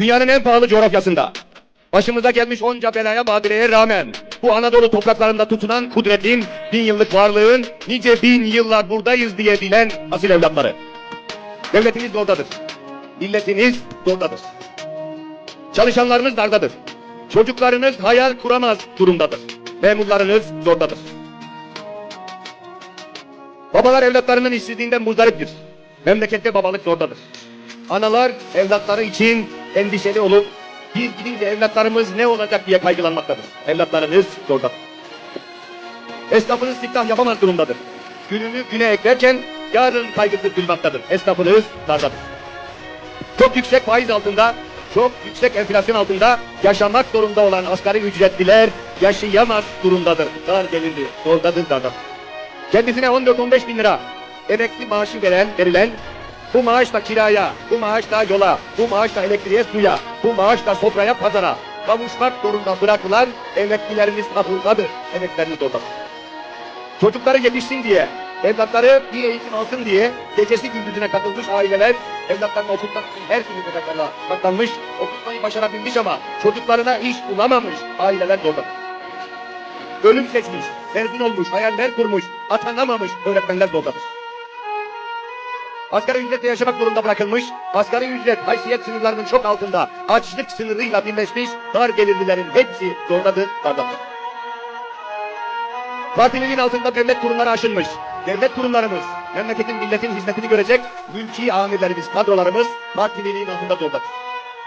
Dünyanın en pahalı coğrafyasında. Başımıza gelmiş onca belaya badireye rağmen bu Anadolu topraklarında tutunan kudretin, bin yıllık varlığın, nice bin yıllar buradayız diye bilen asil evlatları. Devletiniz zordadır. Milletiniz zordadır. Çalışanlarınız dardadır. Çocuklarınız hayal kuramaz durumdadır. Memurlarınız zordadır. Babalar evlatlarının işsizliğinden muzdariptir. Memlekette babalık zordadır. Analar evlatları için endişeli olup biz gidince evlatlarımız ne olacak diye kaygılanmaktadır. Evlatlarınız zordadır. Esnafınız siftah yapamaz durumdadır. Gününü güne eklerken yarın kaygısı duymaktadır. Esnafınız dardadır. Çok yüksek faiz altında, çok yüksek enflasyon altında yaşamak zorunda olan asgari ücretliler yaşayamaz durumdadır. Dar gelirli, zordadır, dardadır. Kendisine 14-15 bin lira emekli maaşı veren, verilen bu maaşla kiraya, bu maaşla yola, bu maaşla elektriğe, suya, bu maaşla sofraya, pazara kavuşmak zorunda bırakılan emeklilerimiz kapılmadır. Emeklilerimiz orada. Çocukları yetişsin diye, evlatları bir eğitim alsın diye gecesi gündüzüne katılmış aileler evlatlarını için her türlü fedakarlığa katlanmış, okutmayı başarabilmiş ama çocuklarına iş bulamamış aileler de orada. Ölüm seçmiş, mezun olmuş, hayaller kurmuş, atanamamış öğretmenler de oradadır. Asgari ücretle yaşamak zorunda bırakılmış, asgari ücret haysiyet sınırlarının çok altında açlık sınırıyla birleşmiş dar gelirlilerin hepsi zordadır, dardadır. Partililiğin altında devlet kurumları aşınmış. Devlet kurumlarımız, memleketin milletin hizmetini görecek mülki amirlerimiz, kadrolarımız partililiğin altında zordadır.